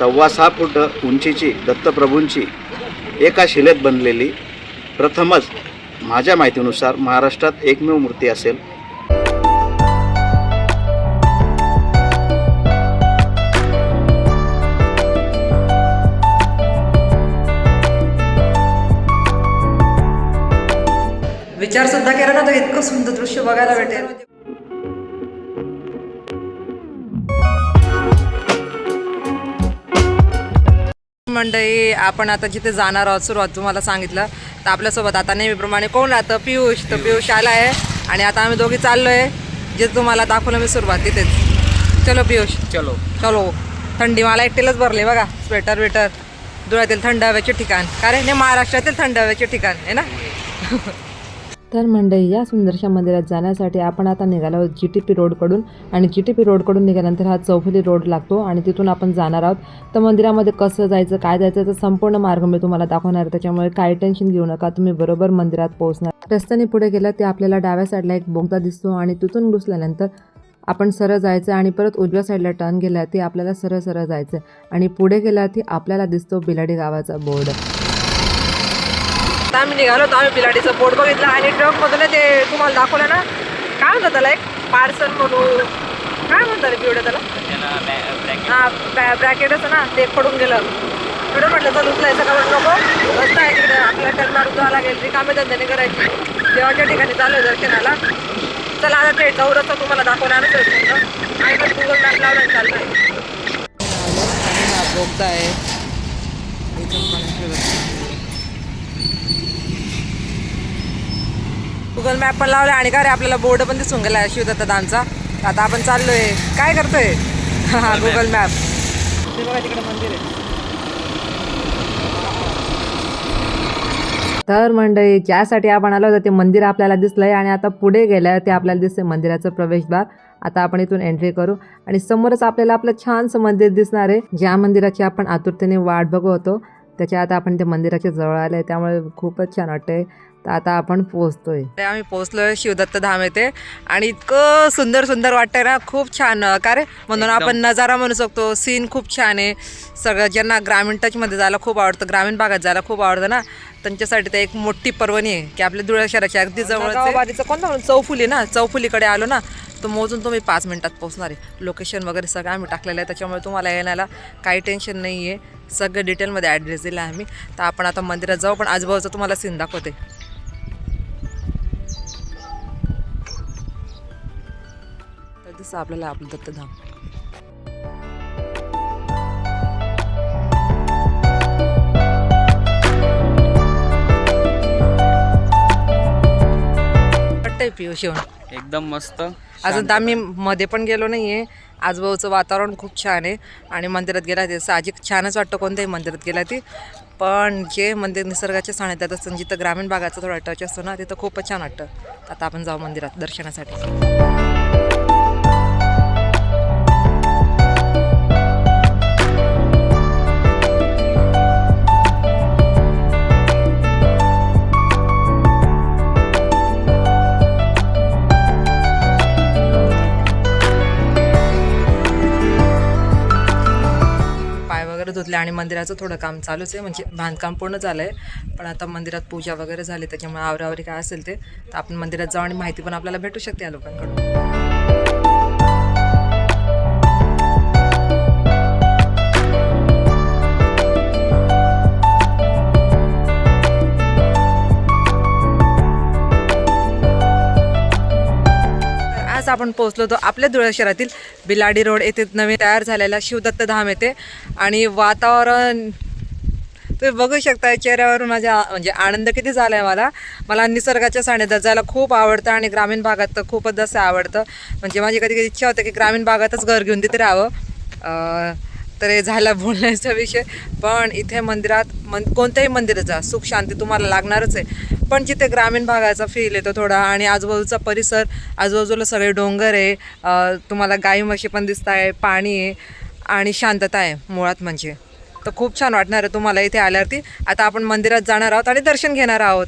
सव्वा सहा फूट उंचीची दत्तप्रभूंची एका शिलेत बनलेली प्रथमच माझ्या माहितीनुसार महाराष्ट्रात एकमेव मूर्ती असेल. विचार सुद्धा केला ना तर इतकं सुंदर दृश्य बघायला भेटेल. मंडळी आपण आता जिथे जाणार आहोत सुरुवात तुम्हाला सांगितलं. तर आपल्यासोबत आता नेहमीप्रमाणे कोण राहतं? पियुष. तर पियुष आला आहे. आणि आता आम्ही दोघी चाललो आहे जे तुम्हाला दाखवलं मी सुरुवात तिथेच. चलो पियुष. चलो. चलो. थंडी मला एकटीलाच भरली बघा. Sweater waiter. धुळ्यातील थंड हवेचे ठिकाण. कारण हे महाराष्ट्रातील थंड हवेचे ठिकाण आहे ना? तर मंडळी या सुंदरशा मंदिरात जाण्यासाठी आपण आता निघालो आहोत जी टी पी रोडकडून आणि जी टी पी रोडकडून निघाल्यानंतर हा चौफुली रोड लागतो आणि तिथून आपण जाणार आहोत. तर मंदिरामध्ये कसं जायचं काय जायचं तर संपूर्ण मार्ग मी तुम्हाला दाखवणार त्याच्यामुळे काही टेन्शन घेऊ नका तुम्ही बरोबर मंदिरात पोहोचणार. रस्त्याने पुढे गेलं ते आपल्याला डाव्या साईडला एक बोगदा दिसतो आणि तिथून घुसल्यानंतर आपण सरळ जायचं आणि परत उजव्या साईडला टर्न गेला ते आपल्याला सरळ सरळ जायचं. आणि पुढे गेला की आपल्याला दिसतो बिलाडी गावाचा बोर्ड. आता आम्ही निघालो तर आम्ही बिलाडीचं बोर्ड बघितलं आणि ट्रकमधून ते तुम्हाला दाखवलं ना काय म्हणतात त्याला एक? पार्सल म्हणून. काय म्हणतात पिवडं त्याला? हां ब्रॅकेटच ना ते पडून गेलं. पुढे म्हटलं तर उचलायचं का म्हणून नको. रस्ता आहे तिकडे आपल्याला टर्नमार उद्याला लागेल. रिकामे धंद्याने करायची. देवाच्या ठिकाणी चालू आहे दर्शनाला. चला आता ते चौरस्ता तुम्हाला दाखवणारच आहे आणि पण गुगल मॅप लावला चाललाय हा बोगदा आहे. गुगल मॅप पण लावला आणि का रे आपल्याला बोर्ड पण दिसून गेला शिवदत्त दानचा. आता आपण चाललोय. काय करतोय? हा गुगल मॅप ते बघा तिकडे मंदिर आहे. तर मंडळी ज्यासाठी आपण आलो होतो ते मंदिर आपल्याला दिसलंय आणि आता पुढे गेलं ते आपल्याला दिसतंय मंदिराचं प्रवेशद्वार. आता आपण इथून एंट्री करू. आणि समोरच आपल्याला आपलं छानसं मंदिर दिसणार आहे. ज्या मंदिराची आपण आतुरतेने वाट बघत होतो त्याच्या आता आपण त्या मंदिराच्या जवळ आलं आहे त्यामुळे खूपच छान वाटतंय. तर आता आपण पोहोचतोय. ते आम्ही पोहोचलोय शिवदत्त धाम येथे. आणि इतकं सुंदर सुंदर वाटतंय ना खूप छान. अं, का रे म्हणून आपण नजारा म्हणू शकतो. सीन खूप छान आहे. सगळं ज्यांना ग्रामीण टचमध्ये जायला खूप आवडतं ग्रामीण भागात जायला खूप आवडतं ना त्यांच्यासाठी ते एक मोठी पर्वणी आहे की आपल्या धुळ्या शहराच्या अगदी जवळ कोणतं चौफुली ना चौफुलीकडे आलो ना तर मोजून तुम्ही पाच मिनटात पोहोचणार आहे. लोकेशन वगैरे सगळं आम्ही टाकलेलं आहे. त्याच्यामुळे तुम्हाला येण्याला काही टेन्शन नाही आहे सगळं डिटेलमध्ये ॲड्रेस दिला आहे आम्ही. तर आपण आता मंदिरात जाऊ. पण आजूबाजूचं तुम्हाला सीन दाखवते. तर दिसतं आपल्याला आपलं दत्तधाम. पियुष येऊन. एकदम मस्त. अजून तर आम्ही मध्ये पण गेलो नाहीये. आजूबाजूचं वातावरण खूप छान आहे. आणि मंदिरात गेला ते साहजिक छानच वाटतं कोणत्याही मंदिरात गेला ती. पण जे मंदिर निसर्गाच्या सानिध्यात असतं जिथं ग्रामीण भागाचा थोडा टच असतो ना तिथं खूपच छान वाटतं. आता आपण जाऊ मंदिरात दर्शनासाठी. करत वगैरे आणि मंदिराचं थोडं काम चालूच आहे म्हणजे बांधकाम पूर्ण झालं आहे पण आता मंदिरात पूजा वगैरे झाली त्याच्यामुळे आवरावरी काय असेल ते तर आपण मंदिरात जाऊ आणि माहिती पण आपल्याला भेटू शकते या लोकांकडून. आपण पोहोचलो होतो आपल्या धुळे शहरातील बिलाडी रोड. येथे नवीन तयार झालेला शिवदत्त धाम येते आणि वातावरण तुम्ही बघू शकता चेहऱ्यावर माझ्या म्हणजे आनंद किती झाला आहे मला. मला निसर्गाच्या सानिध्यात जायला खूप आवडतं आणि ग्रामीण भागात तर खूपच जास्त आवडतं. म्हणजे माझी कधी कधी इच्छा होते की ग्रामीण भागातच घर घेऊन तिथे राहावं. तर हे झाला बोलण्याचा विषय. पण इथे मंदिरात मन कोणत्याही मंदिरात जा. सुख शांती तुम्हाला लागणारच आहे. पण जिथे ग्रामीण भागाचा फील येतो थोडा आणि आजूबाजूचा परिसर आजूबाजूला सगळे डोंगर आहे तुम्हाला गाई म्हशी पण दिसत आहे पाणी आहे आणि शांतता आहे मुळात म्हणजे. तर खूप छान वाटणार आहे तुम्हाला इथे आल्यावरती. आता आपण मंदिरात जाणार आहोत आणि दर्शन घेणार आहोत.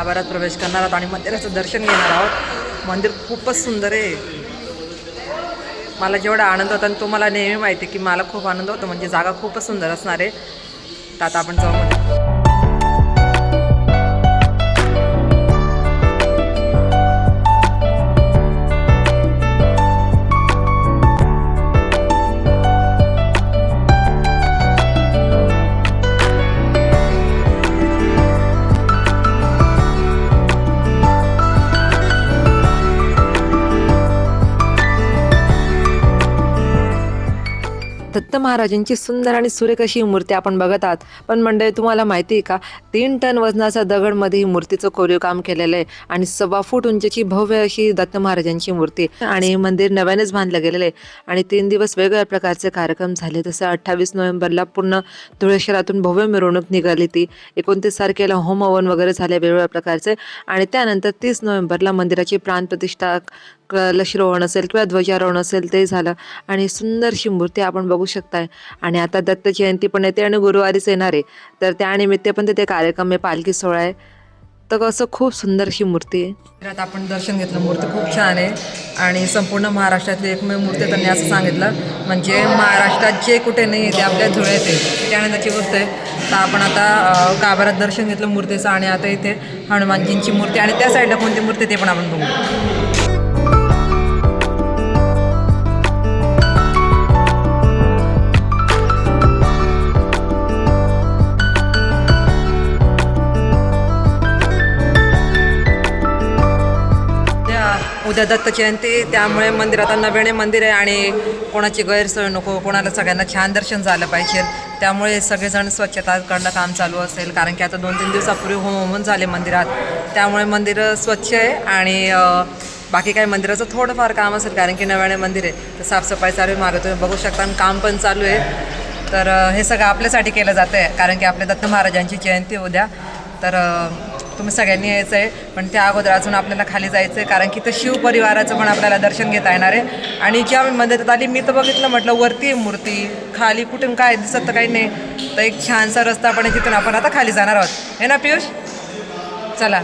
आभारात प्रवेश करणार आहोत आणि मंदिराचं दर्शन घेणार आहोत. मंदिर खूपच सुंदर आहे. मला जेवढा आनंद होता आणि तो मला नेहमी माहिती आहे की मला खूप आनंद होतो म्हणजे जागा खूपच सुंदर असणार आहे. तर आता आपण जाऊ दत्त महाराजांची सुंदर आणि सुरेख अशी ही मूर्ती आपण बघत आहात. पण मंडळी तुम्हाला माहिती आहे का? तीन टन वजनाचा दगडमध्ये ही मूर्तीचं कोरीव काम केलेलं आहे आणि सव्वा फूट उंचीची भव्य अशी दत्त महाराजांची मूर्ती आणि हे मंदिर नव्यानेच बांधलं गेलेलं आहे. आणि तीन दिवस वेगवेगळ्या प्रकारचे कार्यक्रम झाले. तसं अठ्ठावीस नोव्हेंबरला पूर्ण धुळे शहरातून भव्य मिरवणूक निघाली ती. एकोणतीस तारखेला होम हवन वगैरे झाले वेगवेगळ्या प्रकारचे. आणि त्यानंतर तीस नोव्हेंबरला मंदिराची प्राणप्रतिष्ठा लशरोहण असेल किंवा ध्वजारोहण असेल ते झालं. आणि सुंदरशी मूर्ती आपण बघू शकताय. आणि आता दत्त जयंती पण येते आणि गुरुवारीच येणार आहे. तर त्यानिमित्त पण तिथे कार्यक्रम आहे पालखी सोहळा आहे. तर असं खूप सुंदरशी मूर्ती आहे. आपण दर्शन घेतलं. मूर्ती खूप छान आहे. आणि संपूर्ण महाराष्ट्रातली एकमेव मूर्ती त्यांनी असं सांगितलं. म्हणजे महाराष्ट्रात जे कुठे नाही आहे ते आपल्या धुळ्यात आहे. त्यानंतरची गोष्ट आहे. तर आपण आता अं, गाभाऱ्यात दर्शन घेतलं मूर्तीचं आणि आता इथे हनुमानजींची मूर्ती आणि त्या साईडला कोणती मूर्ती ते पण आपण बघू. उद्या दत्त जयंती त्यामुळे मंदिर आता नव्याने मंदिर आहे आणि कोणाची गैरसोय नको कोणाला सगळ्यांना छान दर्शन झालं पाहिजे. त्यामुळे सगळेजण स्वच्छता करणं काम चालू असेल कारण की आता दोन तीन दिवसापूर्वी होम होमून झाले मंदिरात. त्यामुळे मंदिर स्वच्छ आहे आणि बाकी काही मंदिराचं थोडंफार काम असेल कारण की नव्याने मंदिर आहे. तर साफसफाई चालू आहे मागं तुम्ही बघू शकता आणि काम पण चालू आहे. तर हे सगळं आपल्यासाठी केलं जातं आहे कारण की आपल्या दत्त महाराजांची जयंती उद्या. तर तुम्ही सगळ्यांनी यायचं आहे पण त्या अगोदर अजून आपल्याला खाली जायचं आहे कारण की तर शिव परिवाराचं पण आपल्याला दर्शन घेता येणार आहे. आणि ज्या मी मंदिरात आली मी तर बघितलं म्हटलं वरती आहे मूर्ती खाली कुठून काय दिसत तर काही नाही. तर एक छानसा रस्ता पण आहे तिथून आपण आता खाली जाणार आहोत. हे ना पियुष? चला.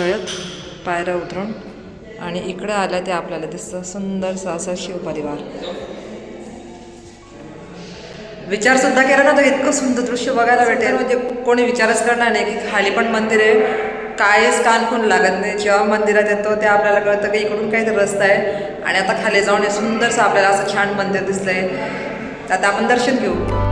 आलो पायऱ्या उतरून. आणि इकडं आलं ते आपल्याला दिसतं. सुंदरसा असा शिवपरिवार. विचार सुद्धा केला ना तर इतकं सुंदर दृश्य बघायला भेटेल. म्हणजे कोणी विचारच करणार नाही की खाली पण मंदिर आहे. काहीच कान खून लागत नाही. जेव्हा मंदिरात येतो ते आपल्याला कळतं की इकडून काहीतरी रस्ता आहे. आणि आता खाली जाऊन हे सुंदरसं आपल्याला असं छान मंदिर दिसलंय. तर आता आपण दर्शन घेऊ.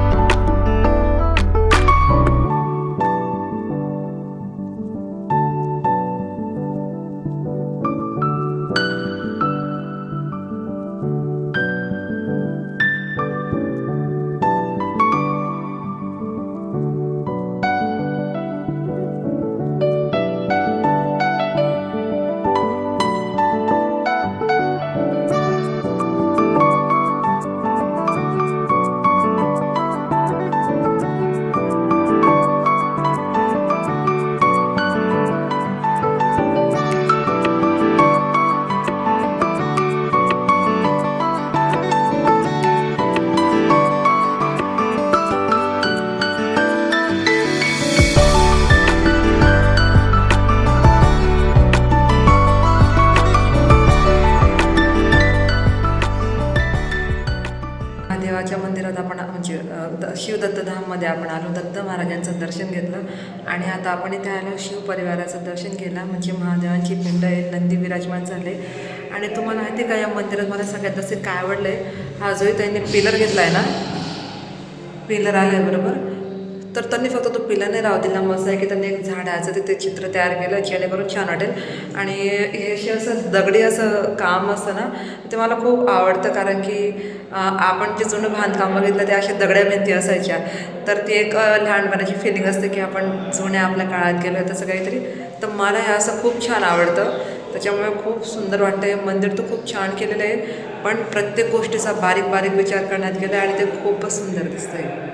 मंदिरात आपण म्हणजे अ, द- शिवदत्तधाममध्ये आपण आलो दत्त महाराजांचं दर्शन घेतलं. आणि आता आपण इथे आलो शिव परिवाराचं दर्शन केलं म्हणजे महादेवांची पिंड आहे नंदी विराजमान झाले. आणि तुम्हाला माहिती आहे का या मंदिरात मला सगळ्यात जास्त काय आवडलं आहे हा जो त्यांनी पिलर घेतला आहे ना? पिलर आला आहे बरोबर. तर त्यांनी फक्त तो पिला नाही राहू दिला मस्त आहे की त्यांनी एक झाडाचं तिथे चित्र तयार केलं जेणेकरून छान वाटेल. आणि हे असे असं दगडी असं काम असतं ना ते मला खूप आवडतं कारण की आपण जे जुनं बांधकाम बघितलं ते अशा दगड्या भिंती असायच्या. तर ती एक लहानपणाची फिलिंग असते की आपण जुन्या आपल्या काळात गेलो आहे तसं काहीतरी. तर मला हे असं खूप छान आवडतं. त्याच्यामुळे खूप सुंदर वाटतं हे मंदिर तर खूप छान केलेलं आहे पण प्रत्येक गोष्टीचा बारीक बारीक विचार करण्यात गेला आहे आणि ते खूपच सुंदर दिसतं आहे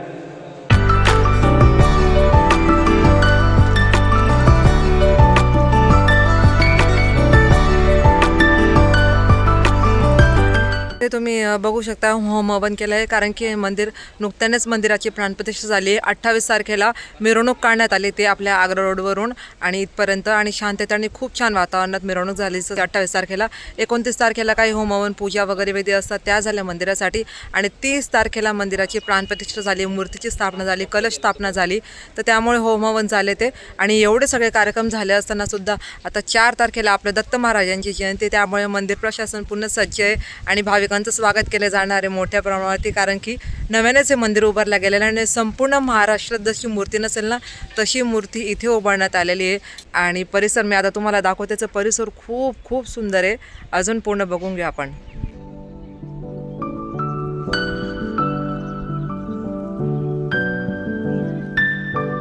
ते तुम्ही बघू शकता होम हवन केलं आहे कारण की हे मंदिर नुकत्यानेच मंदिराची प्राणप्रतिष्ठा झाली. अठ्ठावीस तारखेला मिरवणूक काढण्यात आली ते आपल्या आग्रा रोडवरून. आणि इथपर्यंत आणि शांतता आणि खूप छान वातावरणात मिरवणूक झाली. अठ्ठावीस तारखेला एकोणतीस तारखेला काही होम हवन पूजा वगैरे विधी असतात त्या झाल्या मंदिरासाठी. आणि तीस तारखेला मंदिराची प्राणप्रतिष्ठा झाली मूर्तीची स्थापना झाली कलश स्थापना झाली. तर त्यामुळे होम हवन झाले ते. आणि एवढे सगळे कार्यक्रम झाले असताना सुद्धा आता चार तारखेला आपल्या दत्त महाराजांची जयंती. त्यामुळे मंदिर प्रशासन पूर्ण सज्ज आहे. आणि भाविक भाविकांचं स्वागत केलं जाणार आहे मोठ्या प्रमाणावरती कारण की नव्यानेच हे मंदिर उभारलं गेलेलं आणि संपूर्ण महाराष्ट्रात जशी मूर्ती नसेल ना तशी मूर्ती इथे उभारण्यात आलेली आहे. आणि परिसर मी आता तुम्हाला दाखवते त्याचं परिसर खूप खूप सुंदर आहे. अजून पूर्ण बघून घ्या आपण.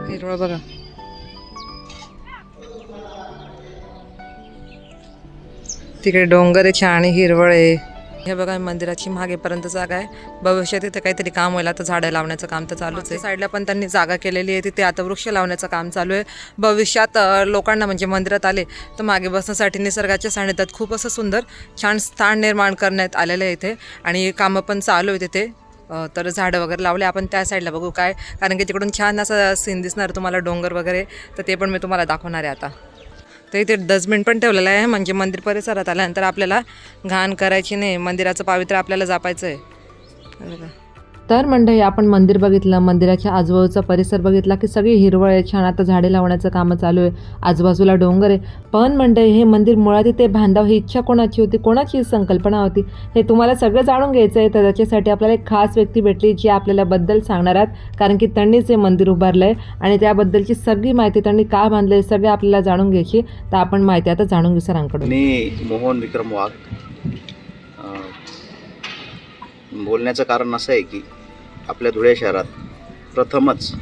हिरवळ बघा. तिकडे डोंगर आहे छान हिरवळ आहे. हे बघा मंदिराची मागेपर्यंत जागा आहे. भविष्यात इथे काहीतरी काम होईल. आता झाडं लावण्याचं काम तर चालूच आहे. साईडला पण त्यांनी जागा केलेली आहे. तिथे आता वृक्ष लावण्याचं काम चालू आहे. भविष्यात लोकांना म्हणजे मंदिरात आले तर मागे बसण्यासाठी निसर्गाच्या सानिध्यात खूप असं सुंदर छान स्थान निर्माण करण्यात आलेलं आहे इथे. आणि कामं पण चालू आहे तिथे तर झाडं वगैरे लावले. आपण त्या साईडला बघू काय. कारण की तिकडून छान असं सीन दिसणार तुम्हाला डोंगर वगैरे. तर ते पण मी तुम्हाला दाखवणार आहे आता. तर इथे डस्टबिन पण ठेवलेलं आहे. म्हणजे मंदिर परिसरात आल्यानंतर आपल्याला घाण करायची नाही. मंदिराचं पावित्र्य आपल्याला जपायचं आहे हे तर मंडळी आपण मंदिर बघितलं मंदिराच्या आजूबाजूचा परिसर बघितला की सगळी हिरवळ आहे छान आता झाडे लावण्याचं कामं चालू आहे आजूबाजूला डोंगर आहे. पण मंडळी हे मंदिर मुळात इथे बांधाव ही इच्छा कोणाची होती कोणाची संकल्पना होती हे तुम्हाला सगळं जाणून घ्यायचं आहे. तर त्याच्यासाठी आपल्याला एक खास व्यक्ती भेटली जी आपल्याला बद्दल सांगणार आहेत कारण की त्यांनीच हे मंदिर उभारलं आहे आणि त्याबद्दलची सगळी माहिती त्यांनी का बांधलं आहे सगळे आपल्याला जाणून घ्यायची तर आपण माहिती आता जाणून घेऊ सरांकडून. मी मोहन विक्रम वाघ बोलण्याचं कारण असं आहे की आपल्या धुळे शहरात प्रथमच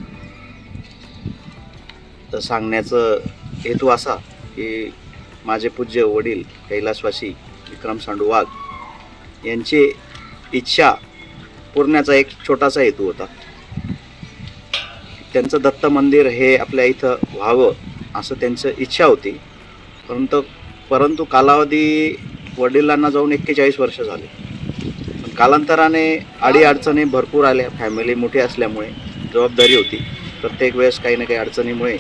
तर सांगण्याचं हेतू असा की माझे पूज्य वडील कैलासवासी विक्रम सांडू वाघ यांची इच्छा पुरण्याचा एक छोटासा हेतू होता. त्यांचं दत्त मंदिर हे आपल्या इथं व्हावं असं त्यांचं इच्छा होती. परंतु परंतु कालावधी वडिलांना जाऊन एक्केचाळीस वर्ष झाले. कालांतराने अडीअडचणी भरपूर आल्या. फॅमिली मोठी असल्यामुळे जबाबदारी होती. प्रत्येक वेळेस काही ना काही अडचणीमुळे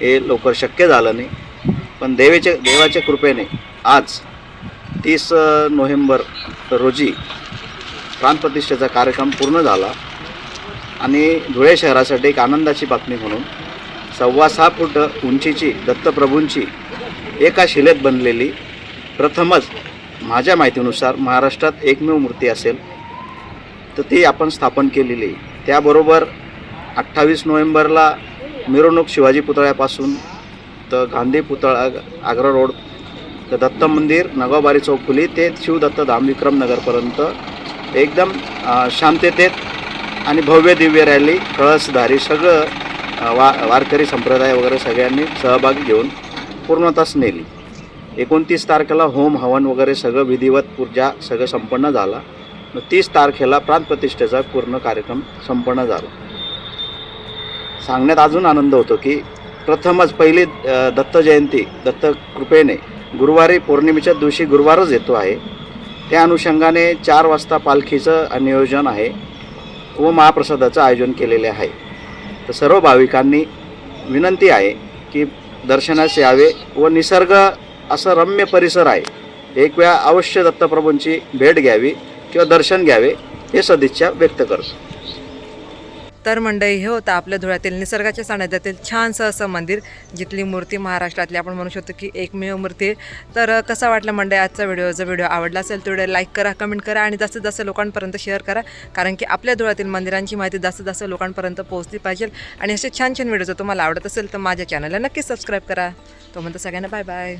हे लवकर शक्य झालं नाही. पण देवेच्या देवाच्या कृपेने आज तीस नोव्हेंबर रोजी प्राणप्रतिष्ठेचा कार्यक्रम पूर्ण झाला. आणि धुळे शहरासाठी एक आनंदाची बातमी म्हणून सव्वा सहा फूट उंचीची दत्तप्रभूंची एका शिलेत बनलेली प्रथमच माझ्या माहितीनुसार महाराष्ट्रात एकमेव मूर्ती असेल तर ती आपण स्थापन केलेली आहे. त्याबरोबर अठ्ठावीस नोव्हेंबरला मिरवणूक शिवाजी पुतळ्यापासून तर गांधी पुतळा आग्रा रोड तर दत्त मंदिर नगाबारी चौकुली ते शिवदत्त धाम विक्रम नगरपर्यंत एकदम शांततेत आणि भव्य दिव्य रॅली कळसधारी सगळं वा वारकरी संप्रदाय वगैरे सगळ्यांनी सहभाग घेऊन पूर्णतास नेली. एकोणतीस तारखेला होम हवन वगैरे सगळं विधिवत पूजा सगळं संपन्न झाला. मग तीस तारखेला प्राणप्रतिष्ठेचा पूर्ण कार्यक्रम संपन्न झाला. सांगण्यात अजून आनंद होतो की प्रथमच पहिली दत्त जयंती दत्त कृपेने गुरुवारी पौर्णिमेच्या दिवशी गुरुवारच येतो आहे. त्या अनुषंगाने चार वाजता पालखीचं नियोजन आहे. व महाप्रसादाचं आयोजन केलेले आहे. तर सर्व भाविकांनी विनंती आहे की दर्शनास यावे व निसर्ग असं रम्य परिसर आहे. एक वेळा अवश्य दत्तप्रभूंची भेट घ्यावी किंवा दर्शन घ्यावे हे सदिच्छा व्यक्त करतो. तर मंडळी हे होतं आपल्या धुळ्यातील निसर्गाच्या सानिध्यातील छानसं असं मंदिर जिथली मूर्ती महाराष्ट्रातली आपण म्हणू शकतो की एकमेव मूर्ती आहे. तर कसा वाटला मंडळी आजचा व्हिडिओ? जर व्हिडिओ आवडला असेल तर व्हिडिओ लाईक करा कमेंट करा आणि जास्तीत जास्त लोकांपर्यंत शेअर करा. कारण की आपल्या धुळ्यातील मंदिरांची माहिती जास्तीत जास्त लोकांपर्यंत पोहोचली पाहिजे आणि असे छान छान व्हिडिओ जर तुम्हाला आवडत असेल तर माझ्या चॅनलला नक्की सबस्क्राईब करा. तो म्हणतो सगळ्यांना बाय बाय.